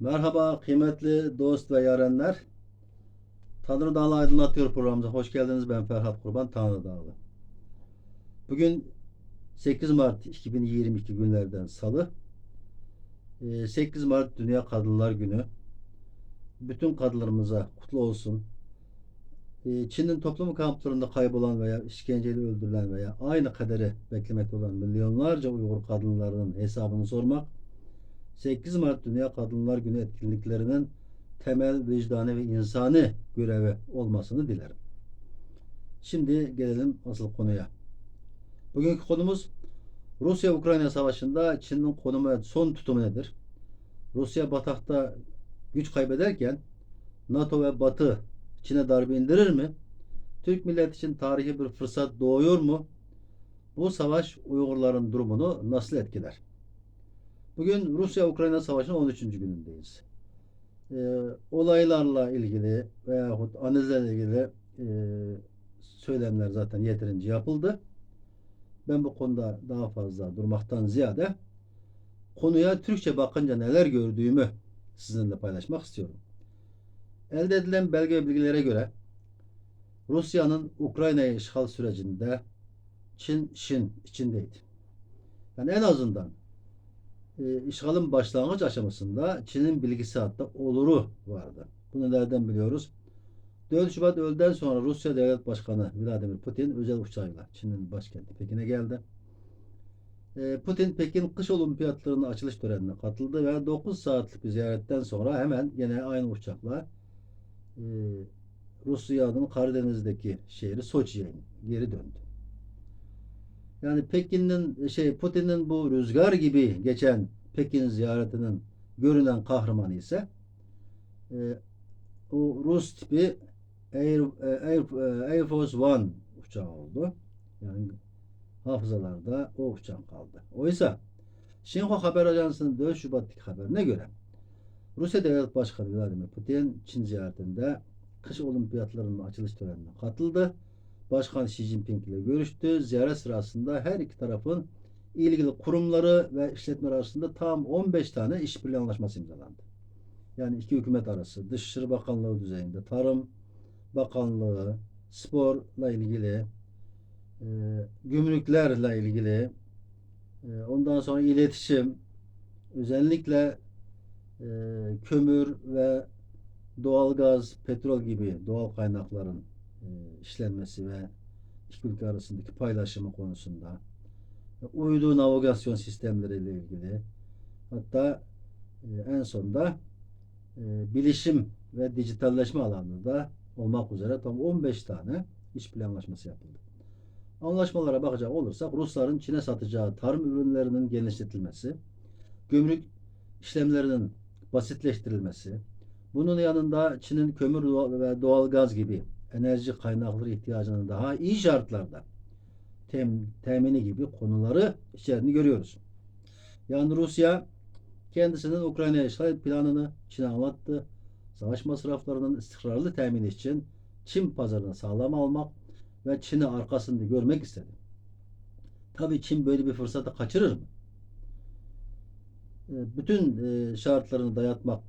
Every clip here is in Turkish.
Merhaba kıymetli dost ve yarenler. Tanrı Dağlı Aydınlatıyor programımıza hoş geldiniz. Ben Ferhat Kurban Tanrı Dağlı. Bugün 8 Mart 2022 günlerden salı. Ee, 8 Mart Dünya Kadınlar Günü. Bütün kadınlarımıza kutlu olsun. Ee, Çin'in toplum kamplarında kaybolan veya işkenceyle öldürülen veya aynı kaderi beklemekte olan milyonlarca Uygur kadınlarının hesabını sormak 8 Mart Dünya Kadınlar Günü etkinliklerinin temel vicdani ve insani görevi olmasını dilerim. Şimdi gelelim asıl konuya. Bugünkü konumuz Rusya-Ukrayna savaşında Çin'in konumu son tutumu nedir? Rusya batakta güç kaybederken NATO ve Batı Çin'e darbe indirir mi? Türk milleti için tarihi bir fırsat doğuyor mu? Bu savaş Uygurların durumunu nasıl etkiler? Bugün Rusya-Ukrayna Savaşı'nın 13. günündeyiz. Ee, olaylarla ilgili veyahut analizlerle ilgili e, söylemler zaten yeterince yapıldı. Ben bu konuda daha fazla durmaktan ziyade konuya Türkçe bakınca neler gördüğümü sizinle paylaşmak istiyorum. Elde edilen belge ve bilgilere göre Rusya'nın Ukrayna'yı işgal sürecinde Çin Şin içindeydi. Yani en azından e, işgalin başlangıç aşamasında Çin'in bilgisi oluru vardı. Bunu nereden biliyoruz? 4 Şubat öğleden sonra Rusya Devlet Başkanı Vladimir Putin özel uçağıyla Çin'in başkenti Pekin'e geldi. E, Putin Pekin kış olimpiyatlarının açılış törenine katıldı ve 9 saatlik bir ziyaretten sonra hemen yine aynı uçakla e, Rusya'nın Karadeniz'deki şehri Soçi'ye geri döndü. Yani Pekin'in şey Putin'in bu rüzgar gibi geçen Pekin ziyaretinin görünen kahramanı ise e, o Rus tipi Air, e, Air, e, Air Force One uçağı oldu. Yani hafızalarda o uçak kaldı. Oysa Xinhua Haber Ajansı'nın 4 Şubat'taki haberine göre Rusya Devlet Başkanı Vladimir Putin Çin ziyaretinde kış olimpiyatlarının açılış törenine katıldı. Başkan Xi Jinping ile görüştü. Ziyaret sırasında her iki tarafın ilgili kurumları ve işletmeler arasında tam 15 tane işbirliği anlaşması imzalandı. Yani iki hükümet arası, Dışişleri Bakanlığı düzeyinde, Tarım Bakanlığı, sporla ilgili, e, gümrüklerle ilgili, e, ondan sonra iletişim, özellikle e, kömür ve doğalgaz, petrol gibi doğal kaynakların işlenmesi ve iki ülke arasındaki paylaşımı konusunda uydu navigasyon sistemleriyle ilgili hatta e, en sonda e, bilişim ve dijitalleşme alanında olmak üzere tam 15 tane işbirliği anlaşması yapıldı. Anlaşmalara bakacak olursak Rusların Çin'e satacağı tarım ürünlerinin genişletilmesi, gümrük işlemlerinin basitleştirilmesi, bunun yanında Çin'in kömür ve doğal gaz gibi enerji kaynakları ihtiyacının daha iyi şartlarda tem, temini gibi konuları içerisinde görüyoruz. Yani Rusya kendisinin Ukrayna'ya işgal planını Çin'e anlattı. Savaş masraflarının istikrarlı temini için Çin pazarını sağlam almak ve Çin'i arkasında görmek istedi. Tabii Çin böyle bir fırsatı kaçırır mı? E, Bütün e, şartlarını dayatmak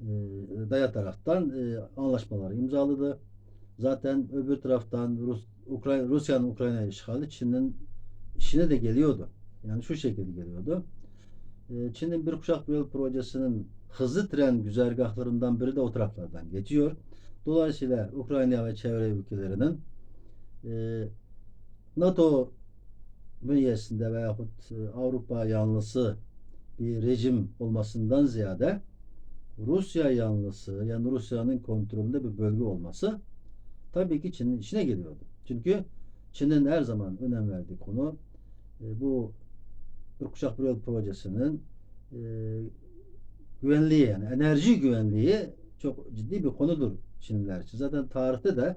e, dayataraktan e, anlaşmaları imzaladı. Zaten öbür taraftan Rus, Ukrayna, Rusya'nın Ukrayna işgali Çin'in işine de geliyordu. Yani şu şekilde geliyordu. E, Çin'in bir kuşak yol projesinin hızlı tren güzergahlarından biri de o taraflardan geçiyor. Dolayısıyla Ukrayna ve çevre ülkelerinin e, NATO bünyesinde veyahut e, Avrupa yanlısı bir rejim olmasından ziyade Rusya yanlısı yani Rusya'nın kontrolünde bir bölge olması tabii ki Çin'in işine geliyordu. Çünkü Çin'in her zaman önem verdiği konu e, bu kuşak bir yol projesinin e, güvenliği yani enerji güvenliği çok ciddi bir konudur Çinliler için. Zaten tarihte de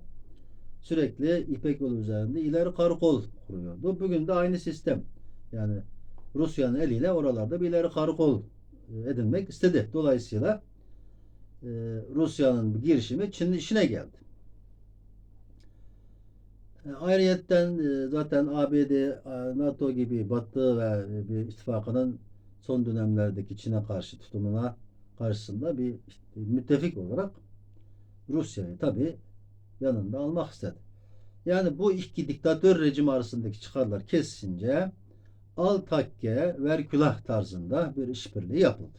sürekli İpek yolu üzerinde ileri karakol kuruyordu. Bugün de aynı sistem. Yani Rusya'nın eliyle oralarda bir ileri karakol e, edinmek istedi. Dolayısıyla Rusya'nın girişimi Çin'in işine geldi. E, ayrıyetten e, zaten ABD, e, NATO gibi Batı ve bir ittifakının son dönemlerdeki Çin'e karşı tutumuna karşısında bir işte müttefik olarak Rusya'yı tabi yanında almak istedi. Yani bu iki diktatör rejimi arasındaki çıkarlar kesince al takke ver külah tarzında bir işbirliği yapıldı.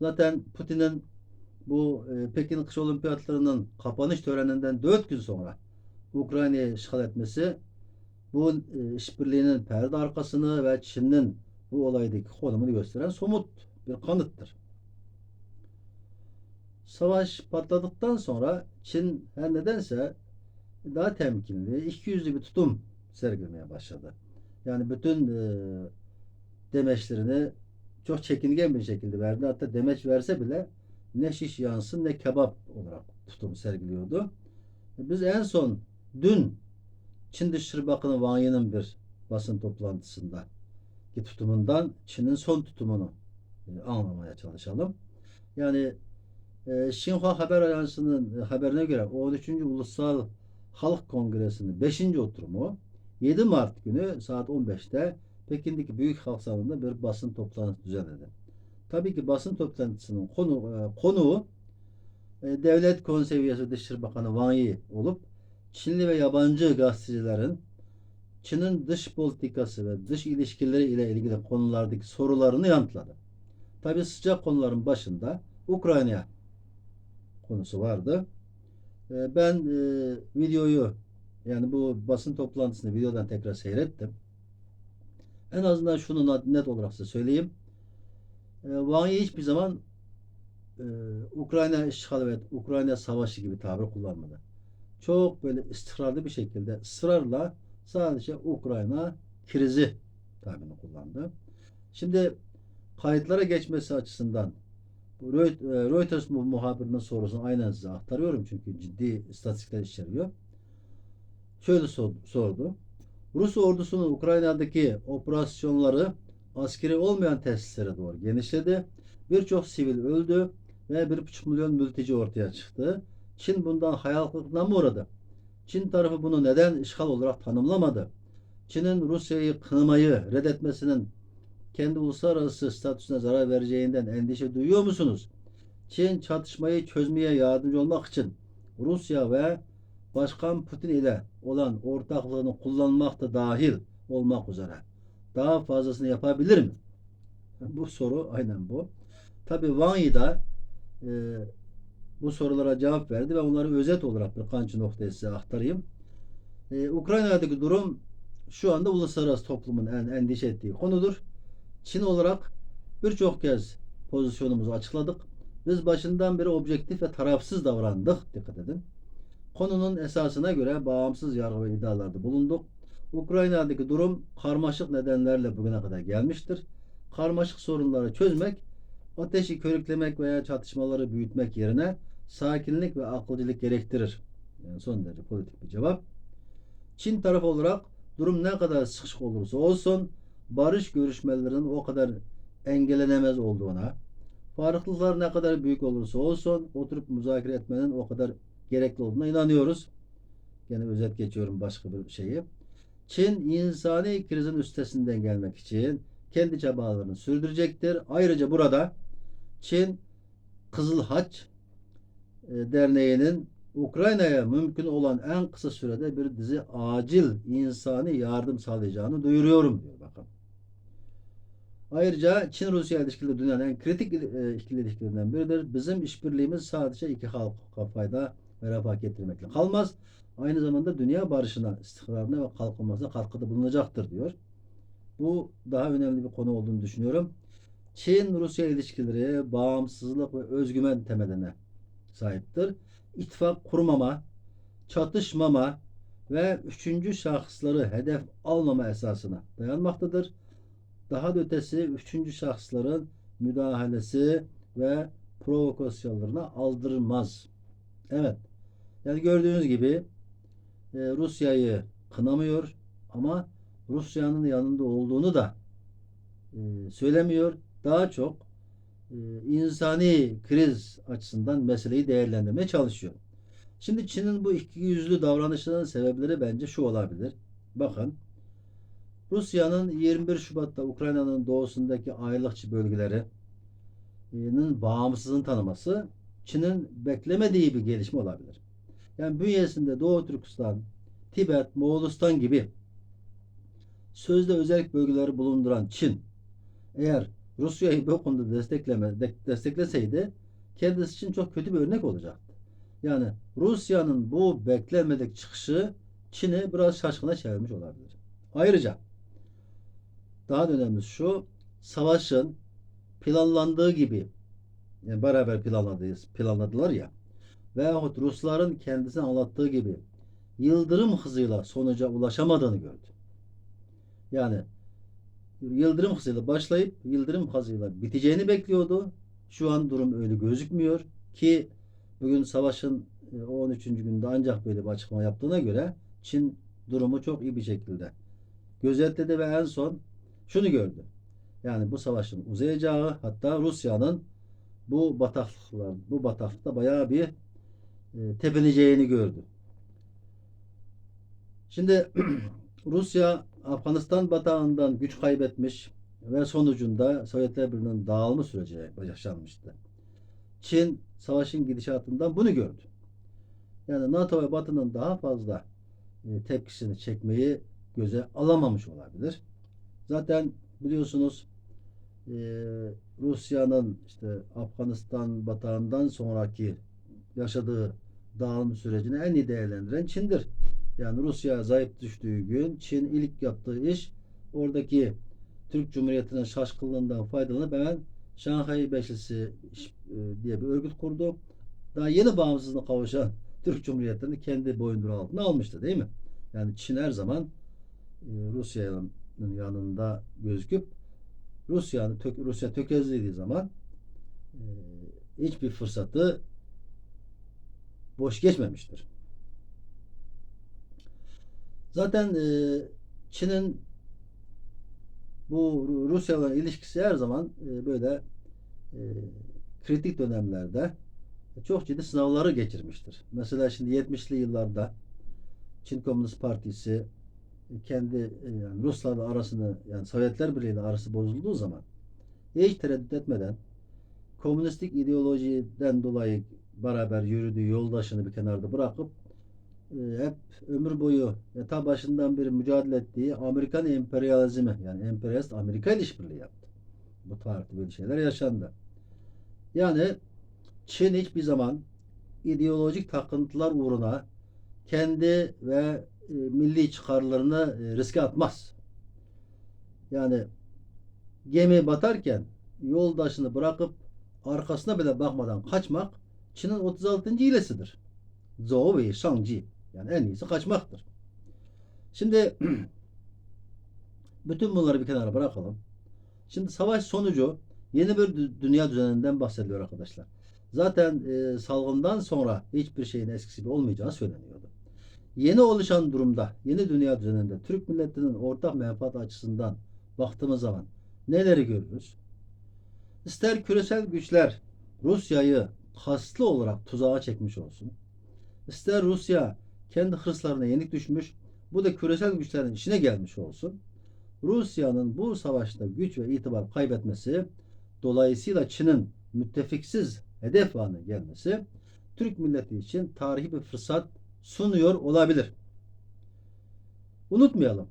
Zaten Putin'in bu e, Pekin Kış Olimpiyatlarının kapanış töreninden 4 gün sonra Ukrayna'yı işgal etmesi bu e, işbirliğinin perde arkasını ve Çin'in bu olaydaki konumunu gösteren somut bir kanıttır. Savaş patladıktan sonra Çin her nedense daha temkinli, ikiyüzlü bir tutum sergilemeye başladı. Yani bütün e, demeçlerini çok çekingen bir şekilde verdi. Hatta demeç verse bile ne şiş yansın ne kebap olarak tutum sergiliyordu. Biz en son dün Çin Dışişleri Bakanı Wang Yi'nin bir basın toplantısında ki tutumundan Çin'in son tutumunu e, anlamaya çalışalım. Yani e, Xinhua Haber Ajansı'nın e, haberine göre 13. Ulusal Halk Kongresi'nin 5. oturumu 7 Mart günü saat 15'te Pekin'deki Büyük Halk Salonu'nda bir basın toplantısı düzenledi. Tabii ki basın toplantısının konu, e, konuğu e, Devlet Konseyi üyesi Dışişleri Bakanı Wang Yi olup Çinli ve yabancı gazetecilerin Çin'in dış politikası ve dış ilişkileri ile ilgili konulardaki sorularını yanıtladı. Tabii sıcak konuların başında Ukrayna konusu vardı. E, Ben e, videoyu yani bu basın toplantısını videodan tekrar seyrettim. En azından şunu net olarak size söyleyeyim. E, Wang Yi hiçbir zaman e, Ukrayna işgali ve Ukrayna savaşı gibi tabir kullanmadı. Çok böyle istikrarlı bir şekilde ısrarla sadece Ukrayna krizi tabirini kullandı. Şimdi kayıtlara geçmesi açısından e, Reuters mu- muhabirinin sorusunu aynen size aktarıyorum çünkü ciddi istatistikler içeriyor. Şöyle sor- sordu. Rus ordusunun Ukrayna'daki operasyonları askeri olmayan tesislere doğru genişledi. Birçok sivil öldü ve 1,5 milyon mülteci ortaya çıktı. Çin bundan hayal kırıklığına mı uğradı? Çin tarafı bunu neden işgal olarak tanımlamadı? Çin'in Rusya'yı kınamayı reddetmesinin kendi uluslararası statüsüne zarar vereceğinden endişe duyuyor musunuz? Çin çatışmayı çözmeye yardımcı olmak için Rusya ve Başkan Putin ile olan ortaklığını kullanmak da dahil olmak üzere daha fazlasını yapabilir mi? Bu soru aynen bu. Tabi Wang Yi da e, bu sorulara cevap verdi ve onları özet olarak birkaç noktayı size aktarayım. E, Ukrayna'daki durum şu anda uluslararası toplumun en endişe ettiği konudur. Çin olarak birçok kez pozisyonumuzu açıkladık. Biz başından beri objektif ve tarafsız davrandık. Dikkat edin. Konunun esasına göre bağımsız yargı iddialarda bulunduk. Ukrayna'daki durum karmaşık nedenlerle bugüne kadar gelmiştir. Karmaşık sorunları çözmek, ateşi körüklemek veya çatışmaları büyütmek yerine sakinlik ve akılcılık gerektirir. Yani son derece politik bir cevap. Çin tarafı olarak durum ne kadar sıkışık olursa olsun barış görüşmelerinin o kadar engellenemez olduğuna, farklılıklar ne kadar büyük olursa olsun oturup müzakere etmenin o kadar gerekli olduğuna inanıyoruz. Gene özet geçiyorum başka bir şeyi. Çin insani krizin üstesinden gelmek için kendi çabalarını sürdürecektir. Ayrıca burada Çin Kızıl Haç e, Derneği'nin Ukrayna'ya mümkün olan en kısa sürede bir dizi acil insani yardım sağlayacağını duyuruyorum diyor bakın. Ayrıca Çin-Rusya ilişkileri dünyanın en kritik e, ikili ilişkilerinden biridir. Bizim işbirliğimiz sadece iki halka fayda ve refah getirmekle kalmaz. Aynı zamanda dünya barışına, istikrarına ve kalkınmasına katkıda bulunacaktır diyor. Bu daha önemli bir konu olduğunu düşünüyorum. Çin-Rusya ilişkileri bağımsızlık ve özgüven temeline sahiptir. İttifak kurmama, çatışmama ve üçüncü şahısları hedef almama esasına dayanmaktadır. Daha da ötesi üçüncü şahısların müdahalesi ve provokasyonlarına aldırmaz. Evet. Yani gördüğünüz gibi e, Rusya'yı kınamıyor ama Rusya'nın yanında olduğunu da e, söylemiyor. Daha çok e, insani kriz açısından meseleyi değerlendirmeye çalışıyor. Şimdi Çin'in bu ikiyüzlü davranışlarının sebepleri bence şu olabilir. Bakın Rusya'nın 21 Şubat'ta Ukrayna'nın doğusundaki ayrılıkçı bölgeleri Çin'in bağımsızlığını tanıması Çin'in beklemediği bir gelişme olabilir. Yani bünyesinde Doğu Türkistan, Tibet, Moğolistan gibi sözde özellik bölgeleri bulunduran Çin eğer Rusya'yı bu konuda destekleme, de- destekleseydi kendisi için çok kötü bir örnek olacaktı. Yani Rusya'nın bu beklenmedik çıkışı Çin'i biraz şaşkına çevirmiş olabilir. Ayrıca daha da önemlisi şu savaşın planlandığı gibi beraber planladığı, planladılar ya veyahut Rusların kendisine anlattığı gibi yıldırım hızıyla sonuca ulaşamadığını gördü. Yani yıldırım hızıyla başlayıp yıldırım hızıyla biteceğini bekliyordu. Şu an durum öyle gözükmüyor ki bugün savaşın e, o 13. günde ancak böyle bir açıklama yaptığına göre Çin durumu çok iyi bir şekilde gözetledi ve en son şunu gördü. Yani bu savaşın uzayacağı hatta Rusya'nın bu bataklıklar bu bataklıkta bayağı bir e, tepineceğini gördü. Şimdi Rusya Afganistan batağından güç kaybetmiş ve sonucunda Sovyetler Birliği'nin dağılma süreci yaşanmıştı. Çin savaşın gidişatından bunu gördü. Yani NATO ve Batı'nın daha fazla e, tepkisini çekmeyi göze alamamış olabilir. Zaten biliyorsunuz e, Rusya'nın işte Afganistan batağından sonraki yaşadığı dağılım sürecini en iyi değerlendiren Çin'dir. Yani Rusya zayıf düştüğü gün Çin ilk yaptığı iş oradaki Türk Cumhuriyeti'nin şaşkınlığından faydalanıp hemen Şanghay Beşlisi e, diye bir örgüt kurdu. Daha yeni bağımsızlığına kavuşan Türk Cumhuriyeti'ni kendi boyunduruğu altına almıştı değil mi? Yani Çin her zaman e, Rusya'nın yanında gözüküp Rusya'nın tök, Rusya tökezlediği zaman e, hiçbir fırsatı boş geçmemiştir. Zaten e, Çin'in bu Rusya'la ilişkisi her zaman e, böyle e, kritik dönemlerde çok ciddi sınavları geçirmiştir. Mesela şimdi 70'li yıllarda Çin Komünist Partisi kendi e, yani Ruslarla arasını yani Sovyetler Birliği arası bozulduğu zaman hiç tereddüt etmeden komünistik ideolojiden dolayı beraber yürüdüğü yoldaşını bir kenarda bırakıp e, hep ömür boyu e, ta başından beri mücadele ettiği Amerikan emperyalizmi yani emperyalist Amerika ile işbirliği yaptı. Bu tarihte böyle şeyler yaşandı. Yani Çin hiçbir zaman ideolojik takıntılar uğruna kendi ve e, milli çıkarlarını e, riske atmaz. Yani gemi batarken yoldaşını bırakıp arkasına bile bakmadan kaçmak Çin'in 36. hilesidir. Zhou ve Shangji. Yani en iyisi kaçmaktır. Şimdi bütün bunları bir kenara bırakalım. Şimdi savaş sonucu yeni bir dü- dünya düzeninden bahsediyor arkadaşlar. Zaten e, salgından sonra hiçbir şeyin eskisi gibi olmayacağı söyleniyordu. Yeni oluşan durumda, yeni dünya düzeninde Türk milletinin ortak menfaat açısından baktığımız zaman neleri görürüz? İster küresel güçler Rusya'yı kaslı olarak tuzağa çekmiş olsun. İster Rusya kendi hırslarına yenik düşmüş, bu da küresel güçlerin işine gelmiş olsun. Rusya'nın bu savaşta güç ve itibar kaybetmesi, dolayısıyla Çin'in müttefiksiz hedef haline gelmesi, Türk milleti için tarihi bir fırsat sunuyor olabilir. Unutmayalım,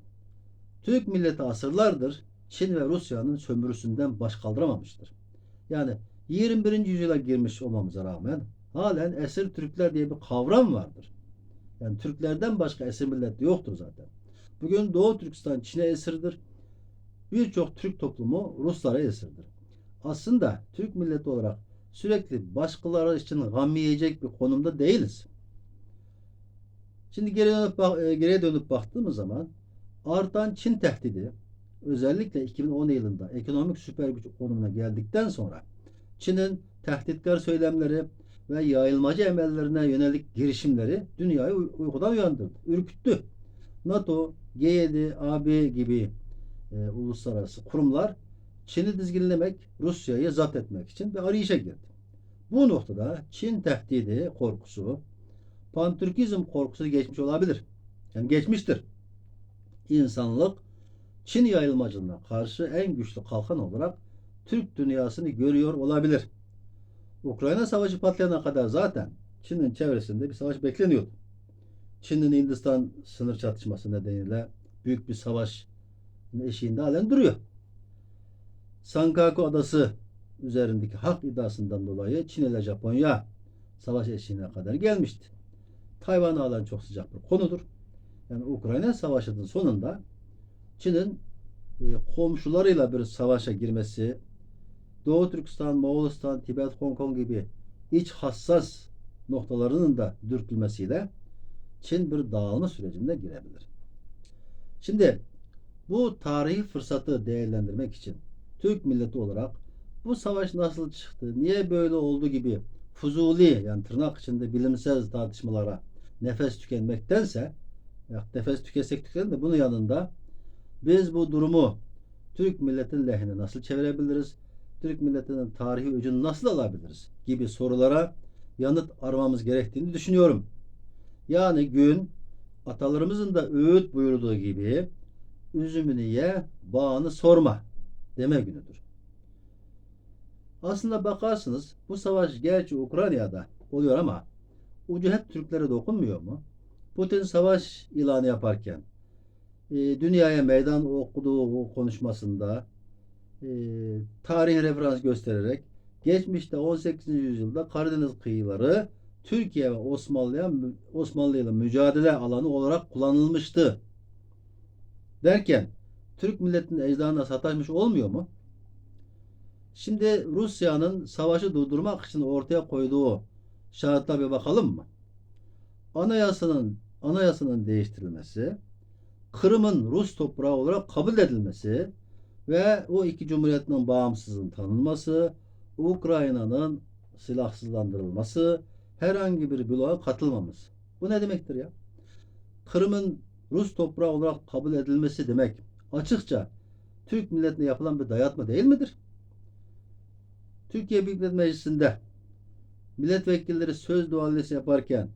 Türk milleti asırlardır Çin ve Rusya'nın sömürüsünden baş kaldıramamıştır. Yani 21. yüzyıla girmiş olmamıza rağmen halen esir Türkler diye bir kavram vardır. Yani Türklerden başka esir millet yoktur zaten. Bugün Doğu Türkistan Çin'e esirdir. Birçok Türk toplumu Ruslara esirdir. Aslında Türk milleti olarak sürekli başkaları için gam yiyecek bir konumda değiliz. Şimdi geriye dönüp, e, geriye dönüp baktığımız zaman artan Çin tehdidi özellikle 2010 yılında ekonomik süper güç konumuna geldikten sonra Çin'in tehditkar söylemleri ve yayılmacı emellerine yönelik girişimleri dünyayı uy- uykudan uyandırdı, ürküttü. NATO, G7, AB gibi e, uluslararası kurumlar Çin'i dizginlemek, Rusya'yı zapt etmek için bir arayışa girdi. Bu noktada Çin tehdidi korkusu, pantürkizm korkusu geçmiş olabilir. Yani geçmiştir. İnsanlık Çin yayılmacılığına karşı en güçlü kalkan olarak Türk dünyasını görüyor olabilir. Ukrayna Savaşı patlayana kadar zaten Çin'in çevresinde bir savaş bekleniyordu. Çin'in Hindistan sınır çatışması nedeniyle büyük bir savaş eşiğinde halen duruyor. Sankaku Adası üzerindeki hak iddiasından dolayı Çin ile Japonya savaş eşiğine kadar gelmişti. Tayvan'ı alan çok sıcak bir konudur. Yani Ukrayna Savaşı'nın sonunda Çin'in e, komşularıyla bir savaşa girmesi, Doğu Türkistan, Moğolistan, Tibet, Hong Kong gibi iç hassas noktalarının da dürtülmesiyle Çin bir dağılma sürecine girebilir. Şimdi bu tarihi fırsatı değerlendirmek için Türk milleti olarak bu savaş nasıl çıktı, niye böyle oldu gibi fuzuli yani tırnak içinde bilimsel tartışmalara nefes tükenmektense nefes tüketsek tükenelim de bunun yanında biz bu durumu Türk milletin lehine nasıl çevirebiliriz? Türk milletinin tarihi öcünü nasıl alabiliriz? gibi sorulara yanıt aramamız gerektiğini düşünüyorum. Yani gün atalarımızın da öğüt buyurduğu gibi üzümünü ye, bağını sorma deme günüdür. Aslında bakarsınız bu savaş gerçi Ukrayna'da oluyor ama ucu hep Türklere dokunmuyor mu? Putin savaş ilanı yaparken e, dünyaya meydan okuduğu konuşmasında e, tarih referans göstererek geçmişte 18. yüzyılda Karadeniz kıyıları Türkiye ve Osmanlı'ya Osmanlı ile mücadele alanı olarak kullanılmıştı. Derken Türk milletinin ecdadına sataşmış olmuyor mu? Şimdi Rusya'nın savaşı durdurmak için ortaya koyduğu şartlara bir bakalım mı? Anayasanın anayasanın değiştirilmesi, Kırım'ın Rus toprağı olarak kabul edilmesi ve o iki cumhuriyetin bağımsızlığının tanınması, Ukrayna'nın silahsızlandırılması, herhangi bir bloğa katılmamız. Bu ne demektir ya? Kırım'ın Rus toprağı olarak kabul edilmesi demek açıkça Türk milletine yapılan bir dayatma değil midir? Türkiye Büyük Millet Meclisi'nde milletvekilleri söz dualesi yaparken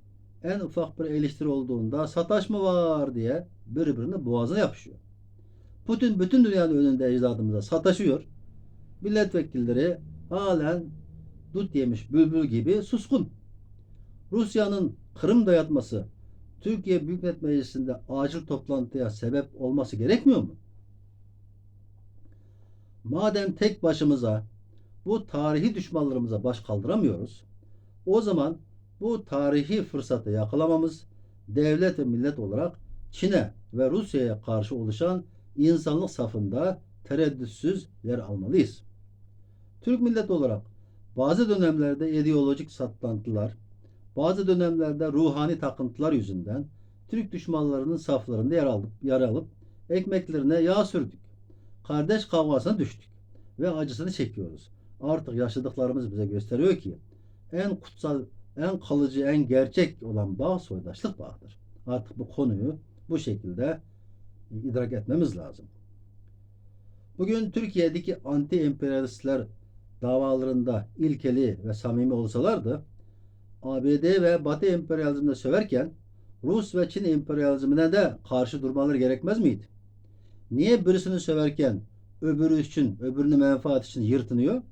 en ufak bir eleştiri olduğunda sataşma var diye birbirine boğazına yapışıyor. Putin bütün dünyanın önünde ecdadımıza sataşıyor. Milletvekilleri halen dut yemiş bülbül gibi suskun. Rusya'nın Kırım dayatması Türkiye Büyük Millet Meclisi'nde acil toplantıya sebep olması gerekmiyor mu? Madem tek başımıza bu tarihi düşmanlarımıza baş kaldıramıyoruz, o zaman bu tarihi fırsatı yakalamamız devlet ve millet olarak Çin'e ve Rusya'ya karşı oluşan insanlık safında tereddütsüz yer almalıyız. Türk milleti olarak bazı dönemlerde ideolojik saplantılar, bazı dönemlerde ruhani takıntılar yüzünden Türk düşmanlarının saflarında yer alıp, yer alıp ekmeklerine yağ sürdük. Kardeş kavgasına düştük ve acısını çekiyoruz. Artık yaşadıklarımız bize gösteriyor ki en kutsal, en kalıcı, en gerçek olan bağ soydaşlık bağıdır. Artık bu konuyu bu şekilde idrak etmemiz lazım. Bugün Türkiye'deki anti emperyalistler davalarında ilkeli ve samimi olsalardı ABD ve Batı emperyalizmine söverken Rus ve Çin emperyalizmine de karşı durmaları gerekmez miydi? Niye birisini söverken öbürü için, öbürünün menfaat için yırtınıyor?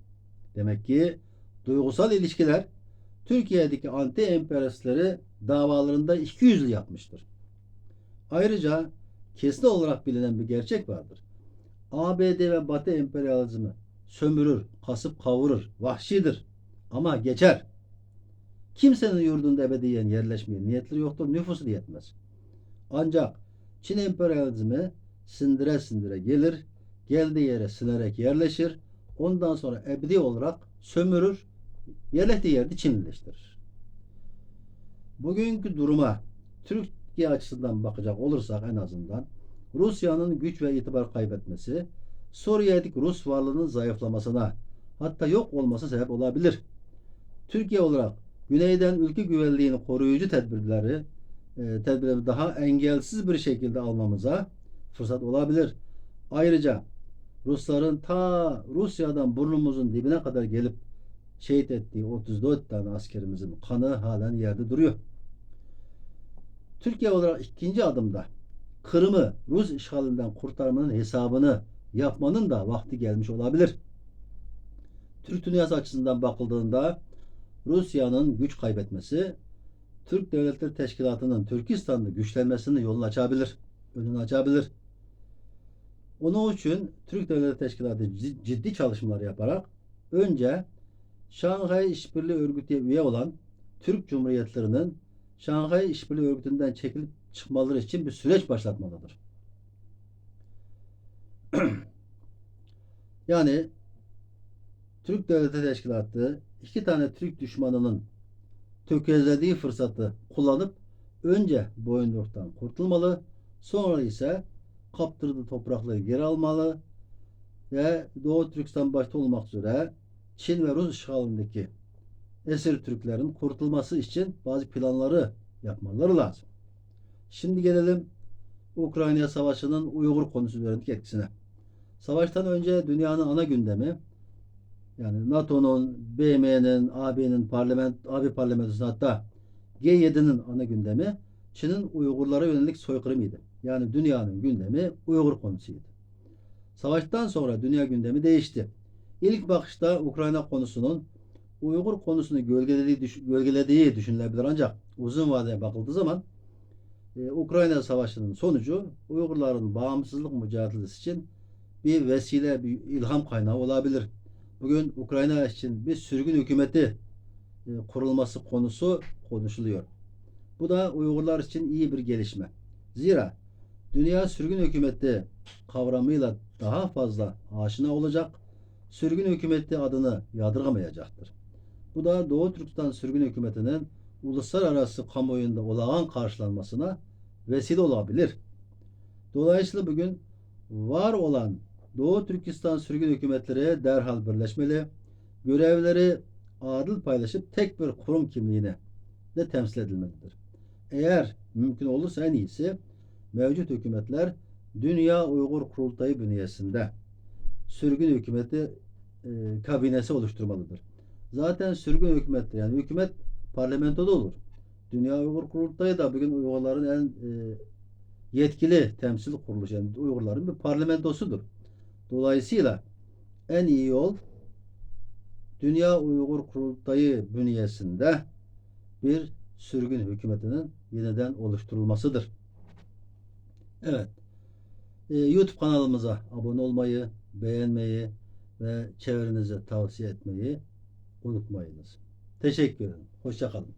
Demek ki duygusal ilişkiler Türkiye'deki anti emperyalistleri davalarında iki yüzlü yapmıştır. Ayrıca kesin olarak bilinen bir gerçek vardır. ABD ve Batı emperyalizmi sömürür, kasıp kavurur, vahşidir ama geçer. Kimsenin yurdunda ebediyen yerleşmeye niyetleri yoktur, nüfusu da yetmez. Ancak Çin emperyalizmi sindire sindire gelir, geldiği yere sinerek yerleşir, ondan sonra ebedi olarak sömürür, yerleştiği yerde Çinlileştirir. Bugünkü duruma Türkiye açısından bakacak olursak en azından Rusya'nın güç ve itibar kaybetmesi, Suriye'deki Rus varlığının zayıflamasına hatta yok olması sebep olabilir. Türkiye olarak güneyden ülke güvenliğini koruyucu tedbirleri e, tedbirleri daha engelsiz bir şekilde almamıza fırsat olabilir. Ayrıca Rusların ta Rusya'dan burnumuzun dibine kadar gelip şehit ettiği 34 tane askerimizin kanı halen yerde duruyor. Türkiye olarak ikinci adımda Kırım'ı Rus işgalinden kurtarmanın hesabını yapmanın da vakti gelmiş olabilir. Türk dünyası açısından bakıldığında Rusya'nın güç kaybetmesi Türk Devletleri Teşkilatı'nın Türkistan'da güçlenmesinin yolunu açabilir. Önünü açabilir. Onun için Türk Devletleri Teşkilatı cid- ciddi çalışmalar yaparak önce Şanghay İşbirliği Örgütü'ne üye olan Türk Cumhuriyetlerinin Şanghay İşbirliği Örgütü'nden çekilip çıkmaları için bir süreç başlatmalıdır. yani Türk Devleti Teşkilatı iki tane Türk düşmanının tökezlediği fırsatı kullanıp önce boyunduruktan kurtulmalı, sonra ise kaptırdığı toprakları geri almalı ve Doğu Türkistan başta olmak üzere Çin ve Rus işgalindeki esir Türklerin kurtulması için bazı planları yapmaları lazım. Şimdi gelelim Ukrayna Savaşı'nın Uygur konusu üzerindeki etkisine. Savaştan önce dünyanın ana gündemi yani NATO'nun, BM'nin, AB'nin parlament, AB parlamentosu hatta G7'nin ana gündemi Çin'in Uygurlara yönelik soykırımıydı. Yani dünyanın gündemi Uygur konusuydu. Savaştan sonra dünya gündemi değişti. İlk bakışta Ukrayna konusunun Uygur konusunu gölgelediği, gölgelediği düşünülebilir ancak uzun vadeye bakıldığı zaman e, Ukrayna Savaşı'nın sonucu Uygurların bağımsızlık mücadelesi için bir vesile, bir ilham kaynağı olabilir. Bugün Ukrayna için bir sürgün hükümeti e, kurulması konusu konuşuluyor. Bu da Uygurlar için iyi bir gelişme. Zira dünya sürgün hükümeti kavramıyla daha fazla aşina olacak, sürgün hükümeti adını yadırgamayacaktır. Bu da Doğu Türkistan sürgün hükümetinin uluslararası kamuoyunda olağan karşılanmasına vesile olabilir. Dolayısıyla bugün var olan Doğu Türkistan sürgün hükümetleri derhal birleşmeli, görevleri adil paylaşıp tek bir kurum kimliğine de temsil edilmelidir. Eğer mümkün olursa en iyisi mevcut hükümetler Dünya Uygur Kurultayı bünyesinde sürgün hükümeti e, kabinesi oluşturmalıdır. Zaten sürgün hükümettir. Yani hükümet parlamentoda olur. Dünya Uygur Kurultayı da bugün Uygurların en e, yetkili temsil kuruluşu. Yani Uygurların bir parlamentosudur. Dolayısıyla en iyi yol Dünya Uygur Kurultayı bünyesinde bir sürgün hükümetinin yeniden oluşturulmasıdır. Evet. Ee, YouTube kanalımıza abone olmayı, beğenmeyi ve çevrenize tavsiye etmeyi unutmayınız. Teşekkür ederim. Hoşçakalın.